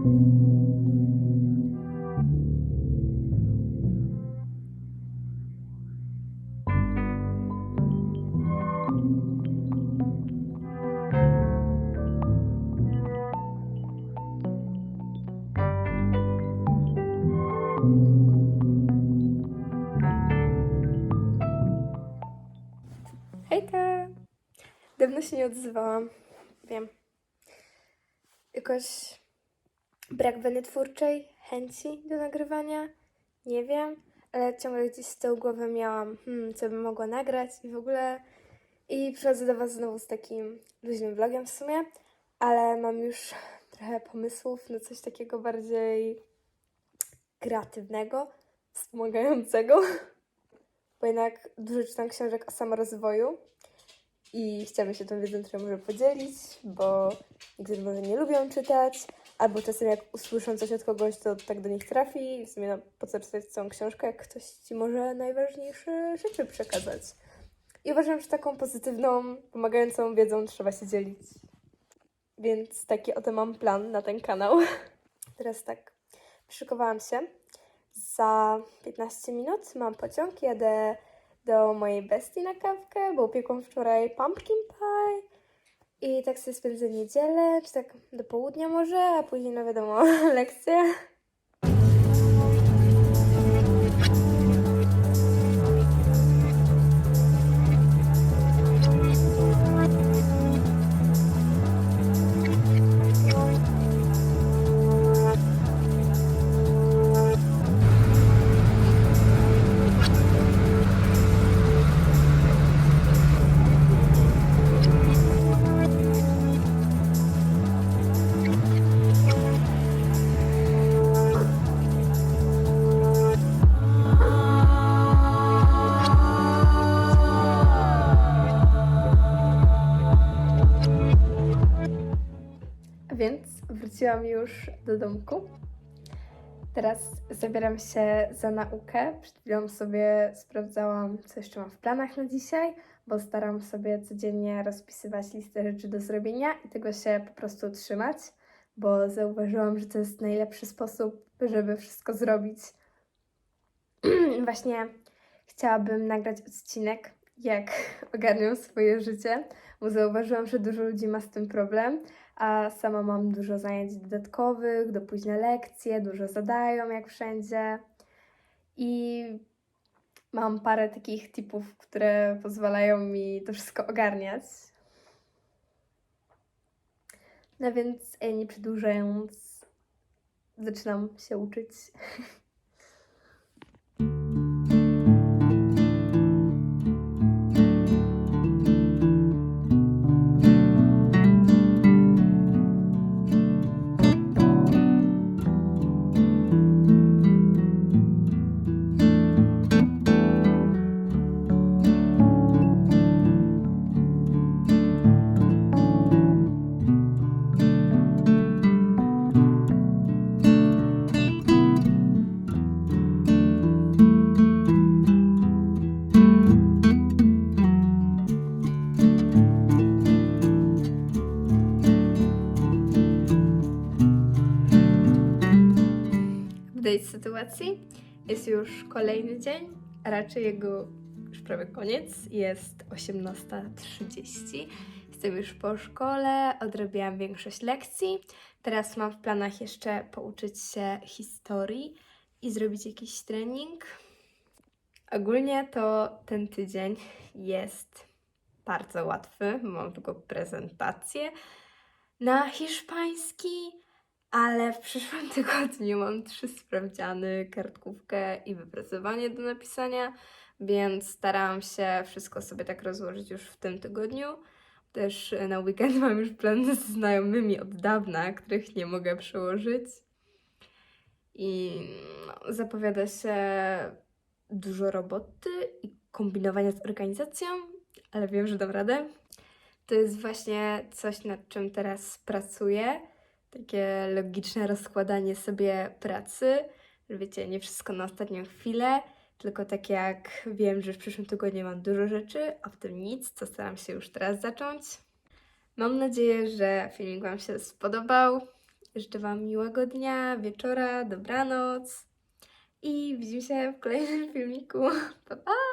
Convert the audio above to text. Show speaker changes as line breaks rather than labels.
Hejka! Dawno się nie odzywałam. Wiem. Jakoś brak weny twórczej, chęci do nagrywania. Nie wiem, ale ciągle gdzieś z tyłu głowy miałam, hmm, co bym mogła nagrać i w ogóle. I przychodzę do Was znowu z takim luźnym vlogiem w sumie, ale mam już trochę pomysłów na coś takiego bardziej kreatywnego, wspomagającego. Bo jednak dużo czytam książek o samorozwoju i chciałabym się tą wiedzą trochę może podzielić, bo niektórzy może nie lubią czytać, albo czasem jak usłyszą coś od kogoś, to tak do nich trafi i w sumie no, po co czytać całą książkę, jak ktoś Ci może najważniejsze rzeczy przekazać. I uważam, że taką pozytywną, pomagającą wiedzą trzeba się dzielić. Więc taki oto mam plan na ten kanał. Teraz tak, przygotowałam się. Za 15 minut mam pociąg, jadę do mojej bestii na kawkę, bo upiekłam wczoraj pumpkin pie. I tak sobie spędzę niedzielę, czy tak do południa może, a później, no wiadomo, lekcje. Wróciłam już do domku. Teraz zabieram się za naukę. Przed chwilą sobie sprawdzałam, co jeszcze mam w planach na dzisiaj, bo staram sobie codziennie rozpisywać listę rzeczy do zrobienia i tego się po prostu trzymać, bo zauważyłam, że to jest najlepszy sposób, żeby wszystko zrobić. Właśnie chciałabym nagrać odcinek, jak ogarniam swoje życie, bo zauważyłam, że dużo ludzi ma z tym problem a sama mam dużo zajęć dodatkowych, do późne lekcje, dużo zadają jak wszędzie. I mam parę takich tipów, które pozwalają mi to wszystko ogarniać. No więc e, nie przedłużając, zaczynam się uczyć. sytuacji jest już kolejny dzień, a raczej jego już prawie koniec. Jest 18.30. Jestem już po szkole, odrobiłam większość lekcji. Teraz mam w planach jeszcze pouczyć się historii i zrobić jakiś trening. Ogólnie to ten tydzień jest bardzo łatwy. Mam tylko prezentację na hiszpański, ale w przyszłym tygodniu mam trzy sprawdziany, kartkówkę i wypracowanie do napisania, więc starałam się wszystko sobie tak rozłożyć już w tym tygodniu. Też na weekend mam już plany z znajomymi od dawna, których nie mogę przełożyć. I no, zapowiada się dużo roboty i kombinowania z organizacją, ale wiem, że dam radę. To jest właśnie coś, nad czym teraz pracuję. Takie logiczne rozkładanie sobie pracy. Wiecie, nie wszystko na ostatnią chwilę, tylko tak jak wiem, że w przyszłym tygodniu mam dużo rzeczy, a w tym nic, to staram się już teraz zacząć. Mam nadzieję, że filmik Wam się spodobał. Życzę Wam miłego dnia, wieczora, dobranoc i widzimy się w kolejnym filmiku. Pa, pa!